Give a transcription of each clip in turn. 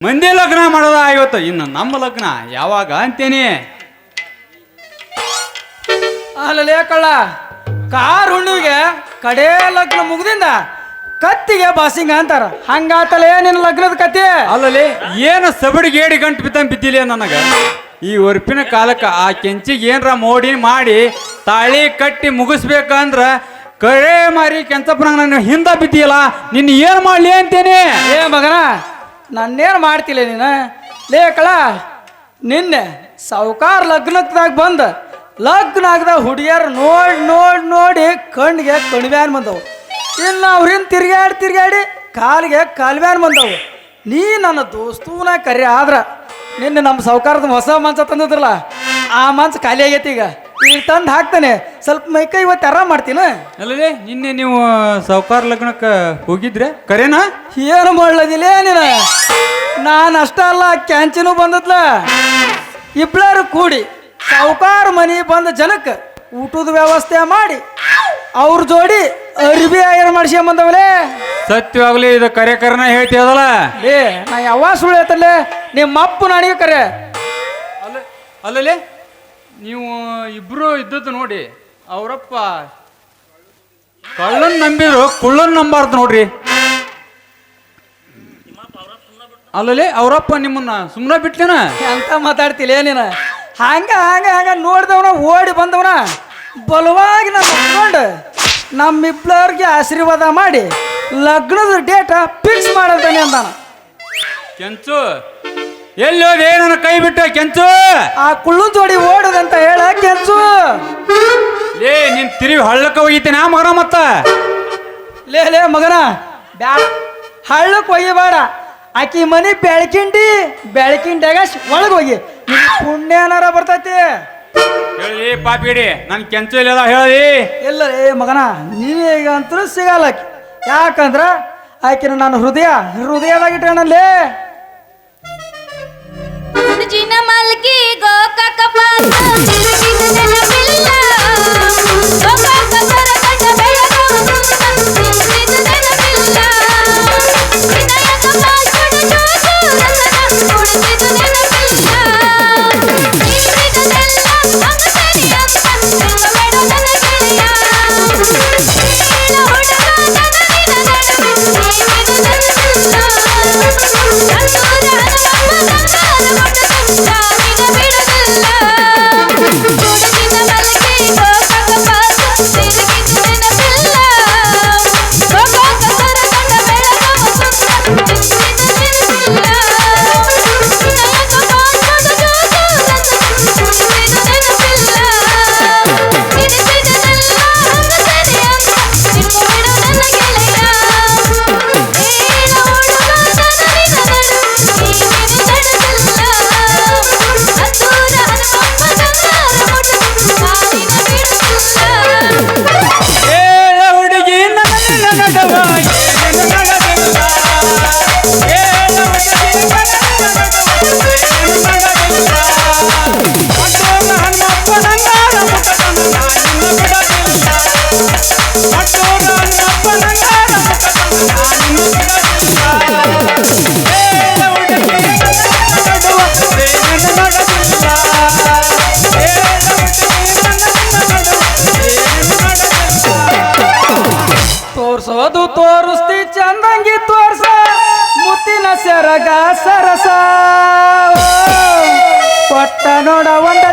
ಮಂದಿ ಲಗ್ನ ಮಾಡೋದ ಇವತ್ತು? ಇನ್ನು ನಮ್ಮ ಲಗ್ನ ಯಾವಾಗ ಅಂತೇನಿ? ಅಲ್ಲಲೇ ಕಳ್ಳ ಕಾರ್ ಹುಣ್ಣಿಗೆ ಕಡೆ ಲಗ್ನ ಮುಗ್ದಿಂದ ಕತ್ತಿಗೆ ಬಾಸಿಂಗ ಅಂತಾರ. ಹಂಗಾತಲೇ ನಿನ್ನ ಲಗ್ನದ ಕತ್ತಿ ಅಲ್ಲಲ್ಲಿ ಏನು ಸಬಡಿ ಗೇಡಿ ಗಂಟು ಬಿತ್ತಂಗ್ ಬಿದ್ದಿಲ್ಲ ನನಗ? ಈ ಒರ್ಪಿನ ಕಾಲಕ್ಕೆ ಆ ಕೆಂಚಿಗೆ ಏನರ ಮೋಡಿ ಮಾಡಿ ತಾಳಿ ಕಟ್ಟಿ ಮುಗಿಸ್ಬೇಕಂದ್ರ ಕಳೆ ಮಾರಿ ಕೆಂಚಪ್ಪನ ನನ್ನ ಹಿಂದ ಬಿದ್ದಿಲ್ಲ ನಿನ್ನ ಏನು ಮಾಡ್ಲಿ ಅಂತೇನೆ? ಏ ಮಗನ ನನ್ನೇನು ಮಾಡ್ತಿಲ್ಲ ನೀನು? ಲೇ ಕಳ, ನಿನ್ನೆ ಸಾವುಕಾರ ಲಗ್ನದಾಗ ಬಂದ. ಲಗ್ನ ಆಗದ ಹುಡುಗಿಯರು ನೋಡಿ ನೋಡಿ ನೋಡಿ ಕಣ್ಣಿಗೆ ಕಣಿವ್ಯಾನ್ ಬಂದವು. ಇನ್ನು ಅವ್ರಿಂದ ತಿರ್ಗಾಡಿ ತಿರ್ಗಾಡಿ ಕಾಲಿಗೆ ಕಾಲ್ವ್ಯಾನ್ ಬಂದವು. ನೀ ನನ್ನ ದೋಸ್ತೂನ ಕರೆ ಆದ್ರ ನಿನ್ನೆ ನಮ್ಮ ಸಾವುಕಾರದ ಹೊಸ ಮಂಚ ತಂದಿದ್ರಲ್ಲ, ಆ ಮಂಚ ಖಾಲಿ ಆಗೈತಿ ಈಗ. ಈಗ ತಂದು ಹಾಕ್ತಾನೆ. ಸ್ವಲ್ಪ ಮೈಕೈ ಇವತ್ತು ಆರಾಮ್ ಮಾಡ್ತೀನ? ಅಲ್ಲದೆ ನಿನ್ನೆ ನೀವು ಸೌಕಾರ ಲಗ್ನಕ್ಕೆ ಹೋಗಿದ್ರೆ? ಕರೆನಾ? ಏನು ಮಾಡ್ಲದಿಲ್ಲ ನೀನು? ನಾನು ಅಷ್ಟ ಅಲ್ಲ ಕ್ಯಾಂಚಿನೂ ಬಂದದ್ಲ. ಇಬ್ಳಾರು ಕೂಡಿ ಸೌಕಾರ ಮನಿ ಬಂದ ಜನಕ್ಕೆ ಊಟದ ವ್ಯವಸ್ಥೆ ಮಾಡಿ ಅವ್ರ ಜೋಡಿ ಅರಿಬಿ ಮಾಡಿಸಿ ಬಂದವಲೇ ಸತ್ಯವಾಗ್ಲಿ ಇದು ಕರೆ ಕರೆನ ಹೇಳ್ತೀಯದಲ್ಲ ಏ ನಾ ಯಾವ ಸುಳ್ಳು ಹೇಳ್ತಲ್ಲೇ ನಿಮ್ಮ ಅಪ್ಪು ನನಗೆ ಕರೆ. ಅಲ್ಲ ಅಲ್ಲಲ್ಲಿ ನೀವು ಇಬ್ರು ಇದ್ದದ್ದು ನೋಡಿ ಅವರಪ್ಪ ಕಳ್ಳನ್ ನಂಬಿರು ಕುಳ್ಳನ್ ನಂಬಾರ್ದು ನೋಡ್ರಿ. ಅಲ್ಲಲ್ಲಿ ಅವರಪ್ಪ ನಿಮ್ಮನ್ನ ಸುಮ್ಮನೆ ಬಿಟ್ಲೇನ? ಅಂತ ಮಾತಾಡ್ತಿಲ್ಲ ಏನೇನ ಹಂಗ ಹಂಗ ಹಂಗ ನೋಡಿದವನ ಓಡಿ ಬಂದವನ ಬಲವಾಗಿ ನಾನು ಒಪ್ಕೊಂಡು ನಮ್ಮಿಬ್ಬರಿಗೆ ಆಶೀರ್ವಾದ ಮಾಡಿ ಲಗ್ನದ ಡೇಟ ಫಿಕ್ಸ್ ಮಾಡಂತಾನೆ ಅಂದಾನ. ಕೆಂಚು ಎಲ್ಲಿ ನನ್ನ ಕೈ ಬಿಟ್ಟ ಕೆಂಚು? ಆ ಕುಳ್ಳು ಜೋಡಿ ಓಡದಂತ ಹೇಳ ಕೆಂಚು. ಲೇ ನಿನ್ ತಿರುವಿ ಹಳ್ಳಕ್ಕೆ ಹೋಗಿದ್ದೇನೆ ಮಗನ ಮತ್ತ? ಲೇ ಲೇ ಮಗನ ಬ್ಯಾ ಹಳ್ಳಕ್ಕೆ ಹೋಗಿಬೇಡ ಆಕಿ ಮನಿ ಬೆಳಕಿಂಡಿ ಬೆಳಕಿಂಡ್ಯಾಗ ಒಳಗೆ ಹೋಗಿ. ಪುಣ್ಯನಾರ ಪುಣ್ಯ ಏನಾರ ಬರ್ತೈತಿ? ಹೇಳಿ ಪಾಪಿಡಿ ನನ್ ಕೆಂಚು ಇಲ್ಲದ ಹೇಳಿ? ಇಲ್ಲ ಏ ಮಗನ ನೀನು ಈಗ ಅಂತೂ ಸಿಗಲ್ಲ ಯಾಕಂದ್ರ ಆಕಿನ ನಾನು ಹೃದಯ ಹೃದಯದಾಗ ಜಿನ ಮಲ್ಕಿ ಗೋಕಾಕ ಪಾದ ಸೆರಗ ಸರಸ. ಓ, ಕೊಟ್ಟ ನೋಡ ಒಂದ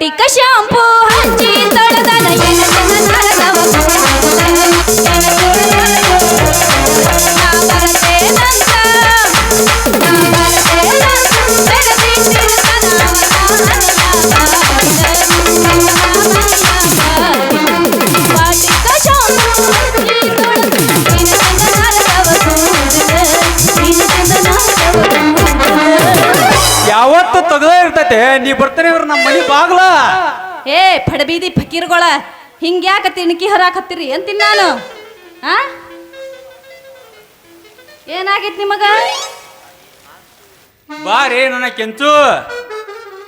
वाटी कशा ನೀ ಬರ್ತಾನೆ ಅವ್ರ ನಮ್ಮ ಮನೆ ಬಾಗ್ಲ. ಏ ಫಡಬೀದಿ ಫಕೀರ್ಗಳ ಹಿಂಗ್ಯಾಕ ತಿಣಕಿ ಹರಾಕತ್ತೀರಿ ಅಂತೀನಿ ನಾನು? ಆ? ಏನಾಗೈತ್ ನಿಮಗ? ಬಾರಿ ನನ್ನ ಕೆಂಚು.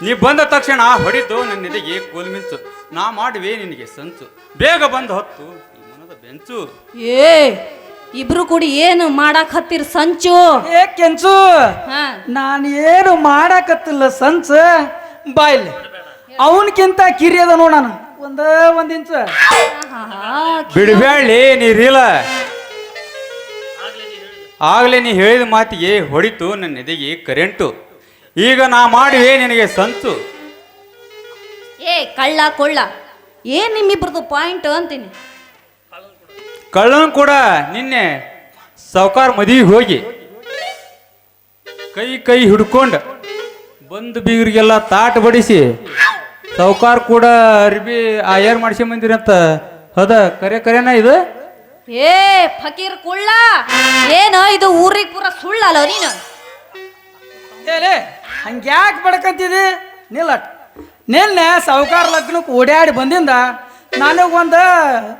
ನೀ ಬಂದ ತಕ್ಷಣ ಹೊಡಿತು ನನ್ನ ಎದೆಗೆ ಕೋಲ್ ಮಿಂಚು. ನಾ ಮಾಡುವೆ ನಿನಗೆ ಸಂಚು. ಬೇಗ ಬಂದು ಹೊತ್ತು ಈ ಮನದ ಬೆಂಚು. ಏ ಇಬ್ರು ಕೂಡಿ ಏನು ಮಾಡಾಕ್ ಹತ್ತಿರ ಸಂಚು? ಏ ಕೆಂಚು ಹಾ. ನಾನು ಏನು ಮಾಡಾಕತ್ತಿಲ್ಲ ಸಂಚ. ಬಾಯ್ಲಿ. ಅವನಕ್ಕಿಂತ ಕಿರಿಯದ ನೋಡ ನಾನು. ಒಂದ ಒಂದ್ ಇಂಚ. ಬಿಡಬೇಡಿ ನೀರಿಲ್ಲ ಆಗ್ಲೇ ನೀ ಹೇಳಿದ ಮಾತಿಗೆ ಹೊಡಿತು ನನ್ನ ಎದೆಗೆ ಕರೆಂಟು. ಈಗ ನಾ ಮಾಡುವೆ ನಿನಗೆ ಸಂತು ಏ ಕಳ್ಳ ಕೊಳ್ಳ. ಏ ನಿಮ್ಮಿಬ್ರದ್ದು ಪಾಯಿಂಟ್ ಅಂತೀನಿ? ಕಳ್ಳನ್ ಕೂಡ ನಿನ್ನೆ ಸಾವ್ಕಾರ ಮದುವೆಗೆ ಹೋಗಿ. ಕೈ ಕೈ ಹಿಡ್ಕೊಂಡು. ಬಂದು ಬೀಗರಿಗೆಲ್ಲ ತಾಟ್ ಬಡಿಸಿ ಸೌಕಾರ್ ಕೂಡ ಅರ್ಬಿ ಆಯರ್ ಮಾಡಿಸಿ ಬಂದಿರಂತ ಹೌದ ಕರೆ ಕರೆನ ಇದು? ಏ ಫಕೀರ್ ಕುಳ್ಳ ಏನು ಇದು ಊರಿಗೆ ಪೂರ ಸುಳ್ಳಲ್ಲ ನೀನು? ಏಲೇ ಹಂಗ್ಯಾಕೆ ಬಡ್ಕಂತಿದಿ ನಿಲ್ಲಟ್. ನಿನ್ನೆ ಸಾವುಕಾರ ಲಗ್ನಕ್ಕೆ ಓಡಾಡಿ ಬಂದಿಂದ ನಾನು ಒಂದು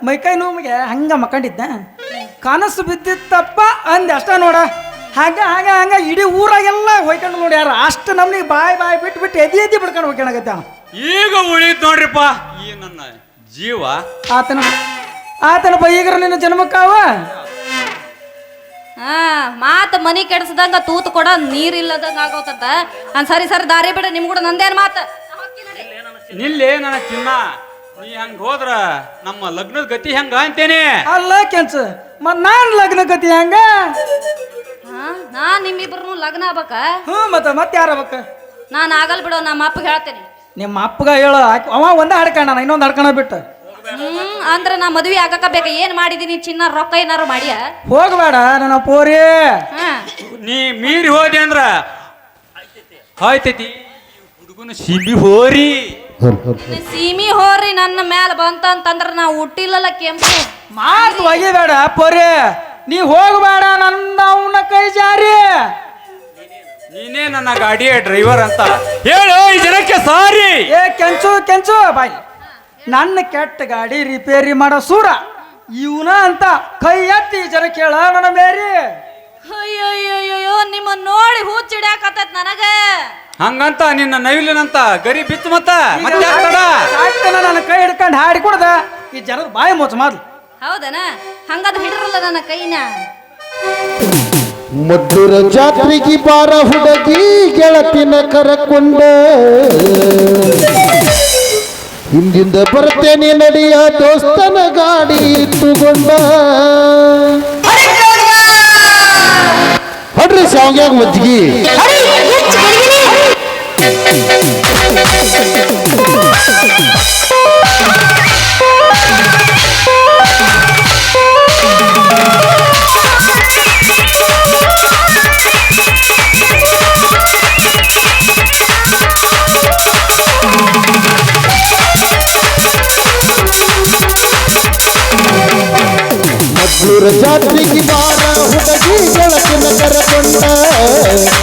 ಮೈಕೈ ನೋವಿಗೆ ಹಂಗ ಮಕ್ಕಂಡಿದ್ದೆ. ಕನಸು ಬಿದ್ದಿತ್ತಪ್ಪ ಅಂದೆ ಅಷ್ಟ ನೋಡ. ಹಂಗ ಹಂಗ ಹಂಗ ಇಡೀ ಊರಾಗೆಲ್ಲ ಹೋಯ್ಕೊಂಡು ನೋಡ್ಯಾರ ಅಷ್ಟು ನಮ್ಗೆ ಬಾಯ್ ಬಾಯ್ ಬಿಟ್ಟು ಬಿಟ್ಟು ಎದಿ ಎದಿ ಬಿಡ್ಕೊಂಡು ಹೋಗ್ಕೊಳಗತ್ತೆ ಅವ ಈಗ ಉಳಿತು ನೋಡ್ರಿಪ್ಪ. ಈ ನನ್ನ ಜೀವ. ಆತನ ಆತನ ಬೈಗರ ನಿನ್ನ ಜನ್ಮಕ್ಕಾವ? ಹಾ ಮಾತ ಮನಿ ಕೆಡಿಸ್ದಂಗ ತೂತು ಕೊಡ ನೀರಿಲ್ಲದಂಗ ಆಗೋತಂತ. ಅನ್ ಸರಿ ಸರಿ ದಾರಿ ಬಿಡ ನಿಮ್ ಕೂಡ ನಂದೇನ್ ಮಾತ? ನಿಲ್ಲೇ ನನ್ನ ಚಿನ್ನ. ನೀ ಹಂಗ ಹೋದ್ರ ನಮ್ಮ ಲಗ್ನದ ಗತಿ ಹೆಂಗ ಅಂತೇನೆ? ಅಲ್ಲ ಕೆಂಚ ಮತ್ ನಾನ್ ಲಗ್ನ ಗತಿ ಹಂಗ? ಹಾ? ನಾ ನಿಮ್ಮಿಬ್ರು ಲಗ್ನ ಆಗ್ಬೇಕ? ಹ್ಞೂ ಮತ್ತ ಮತ್ತೆ ಯಾರ ಬೇಕ ನಾನು ಆಗಲ್ ಬಿಡೋ ನಮ್ಮ ಅಪ್ಪಗೆ ಹೇಳ್ತೇನೆ. ನಿಮ್ಮ ಅಪ್ಪಗ ಹೇಳ ಅವ ಒಂದ ಹಡ್ಕಣ ಇನ್ನೊಂದು ಹಡ್ಕಣ ಬಿಟ್ಟು. ಹ್ಮ್ ಅಂದ್ರೆ ನಾ ಮದ್ವಿ ಆಗಕ ಬೇಕ ಏನ್ ಮಾಡಿದೀನಿ ಚಿನ್ನ ರೊಕ್ಕ ಏನಾರು ಮಾಡಿಯ? ಹೋಗ್ಬೇಡ ನನ್ನ ಪೋರಿ. ಹಾ. ನೀ ಮೀರಿ ಹೋದೆ ಅಂದ್ರ ಆಯ್ತೈತಿ ಹುಡುಗನ ಸಿಬಿ ಹೋರಿ. ಸೀಮಿ ಹೋರಿ ನನ್ನ ಮ್ಯಾಲ ಬಂತ ಅಂತಂದ್ರ ನಾ ಹುಟ್ಟಿಲ್ಲಲ್ಲ ಕೆಂಪು. ಮಾತು ಬೇಡ ಪೋರಿ. ನೀ ಹೋಗಬೇಡ ನನ್ನ ಅವನ ಕೈ ಜಾರಿ. ನೀನೇ ನನ್ನ ಗಾಡಿಯ ಡ್ರೈವರ್ ಅಂತ ಹೇಳು ಈ ಜನಕ್ಕೆ ಸಾರಿ. ಏ ಕೆಂಚು ಕೆಂಚು ಬಾಯಿ. ನನ್ನ ಕೆಟ್ಟ ಗಾಡಿ ರಿಪೇರಿ ಮಾಡೋ ಸೂರ. ಇವನ ಅಂತ ಕೈ ಎತ್ತಿ ಜನ ಕೇಳ ನನ್ನ ಮೇರಿ. ಅಯ್ಯೋ ನಿಮ್ಮ ನೋಡಿ ಹುಚ್ಚಿಡ್ಯಾಕತ್ತೈತ್ ನನಗ. ಹಂಗಂತ ನಿನ್ನ ನವಿಲಿನಂತ ಗರಿ ಬಿತ್ತು ಮತ್ತ? ಮತ್ತೆ? ನನ್ನ ಕೈ ಹಿಡ್ಕೊಂಡು ಹಾಡಿ ಕೊಡದ. ಈ ಜನದ ಬಾಯಿ ಮೋಚ ಮಾಡ್ಲು ಹೌದನ? ಹಂಗದ ಹಿಡ್ರಲ್ಲ ನನ್ನ ಕೈನ. ಮದ್ದೂರ ಜಾತ್ರೆಗೆ ಬಾರ ಹುಡುಗಿ ಗೆಳತಿನ ಕರಕೊಂಡೆ. ಹಿಂದಿಂದ ಬರ್ತೇನೆ ನಡೆಯ ದೋಸ್ತನ ಗಾಡಿ ಇಟ್ಟುಕೊಂಡ. ಹೊಡ್ರಿ ಶಾವ್ಗ್ಯಾಗ ಮಜ್ಜಿಗೆ. ಗೆಳತಿನ ಕರಕೊಂಡ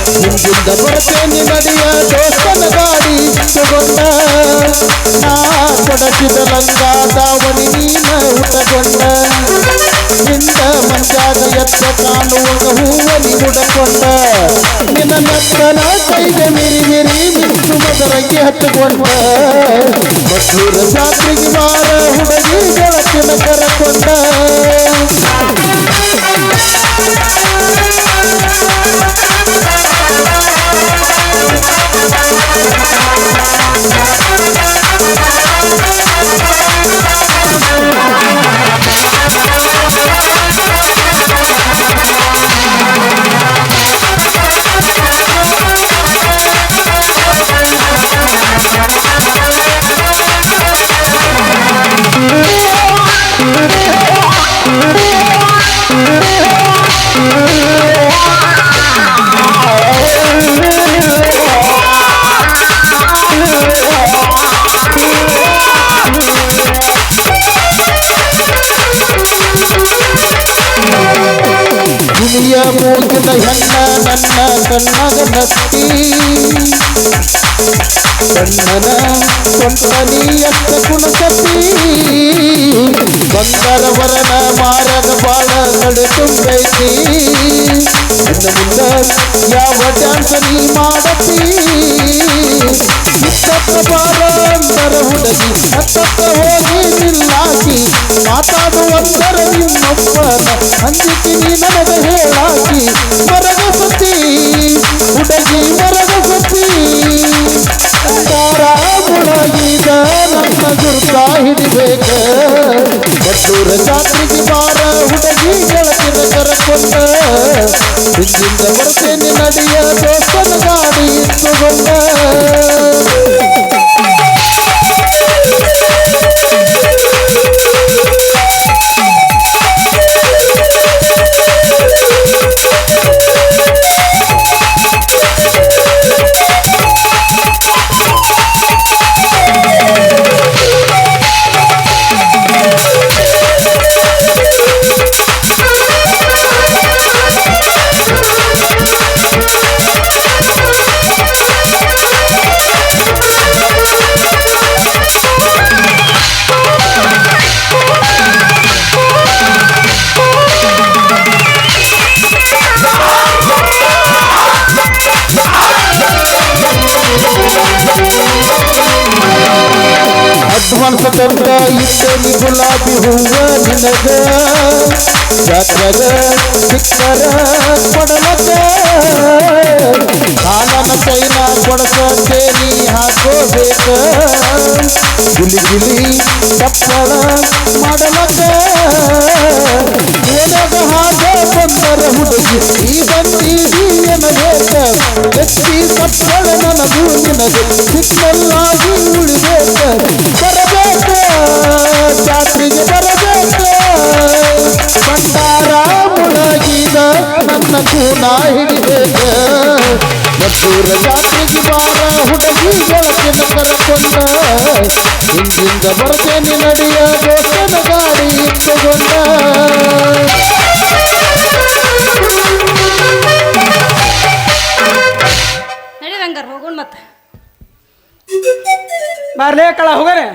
ಹಿಂದಿಂದ ಬರ್ತೇನೆ ನಡೆಯ ದೋಸ್ತನ ಗಾಡಿ ಇಟ್ಟುಕೊಂಡ ನಾ ಕೊಡಸಿದ ಲಂಗ ದಾವಣಿ ನೀನ ಉಟ್ಟಕೊಂಡ ಹಿಂದ ಮಂಜಾದ ಎತ್ತ ಕಾಣುವಾಗ ಹೂವನಿ ಉಡಕೊಂಡ ನಿನ್ನ ನಕ್ಕನ ಕೈಗೆ ಮಿರಿ ಮಿರಿ ಮಿಂಚು ಮದರಂಗಿ ಹತ್ತುಕೊಂಡ ಮದ್ದೂರ ಜಾತ್ರೆಗೆ ಬಾರ ದುನಿಯ ಮೂಗಿದ ಹೆಣ್ಣ ನನ್ನ ಕಣ್ಣಾಗ ನತ್ತಿ ಕಣ್ಣನ ಸೊಂಟನಿ ಎತ್ತ ಕುಣಸತಿ ಬಂಗಾರ ವರನ ಮಾರಗ ಬಾಳ ನಡೆ ತುಂಬೈತಿ ಇನ್ನು ಮುಂದ ಯಾವ ಡ್ಯಾನ್ಸ್ ನೀ ಮಾಡತಿ ಇತ್ತತ್ತ ಬಾರ ಅಂದರ ಹುಡುಗಿ ಅತ್ತತ್ತ ಹೋಗಿ ನಿಲ್ಲಾಕಿ ಮಾತಾಡುವಂದರ ನಿಮ್ಮಪ್ಪನ ನೀ ನನಗೆ ಹೇಳಾಕಿ ಮರಗ ಸತಿ, ಹುಡುಗಿ ಮರಗ ಸತಿ. ಮುಳಗಿದ ನನ್ನ ಗುರುತ ಹಿಡಿಬೇಕ. ಮದ್ದೂರ ಜಾತ್ರೆಗೆ ಬಾರ ಹುಡುಗಿ ಗೆಳತಿನ ಕರಕೊಂಡ. ಹಿಂದಿಂದ ಬರ್ತೇನೆ ನಡಿಯ ದೋಸ್ತನ ಅಡ್ವಾನ್ಸ್ ತಂದ ಇಟ್ಟಲಿ ಗುಲಾಬಿ ಹೂವ ನಿನಗ. ಜಾತ್ರೆಗ ಸಿಕ್ಕರ ಕೊಡಲದ ಕಾಲನ ಚೈನ ಕೊಡಸತ್ತೇನಿ ಹಾಕೋಬೇಕ. ಗಿಲಿ ಗಿಲಿ ತಪ್ಪಳ ಮಾಡಲದ ಏನದ ಹಾಗ ಬಂದರ ಹುಡುಗಿ, ಈ ಬಂದೀದಿ ಎನಬೇಕ ಎತ್ತಿ ತಪ್ಪಳ ನನಗೂ ನಿನಗೆ. ಸಿಕ್ಕಲ್ಲಾಗಿ ಮದ್ದೂರ ಜಾತ್ರೆಗೆ ಬಾರ ಹುಡುಗಿ ಗೆಳತಿನ ಕರಕೊಂಡ ಹಿಂದಿಂದ ಬರ್ತೇನೆ ನಡಿಯ ದೋಸ್ತನ ಗಾಡಿ ಇಟ್ಟುಕೊಂಡ ನಡಿ ರಂಗಾರ ಹೋಗೋಣ ಮತ್ತೆ. ಬಾರ್ಲೇ ಕಳ ಹೋಗರೆ.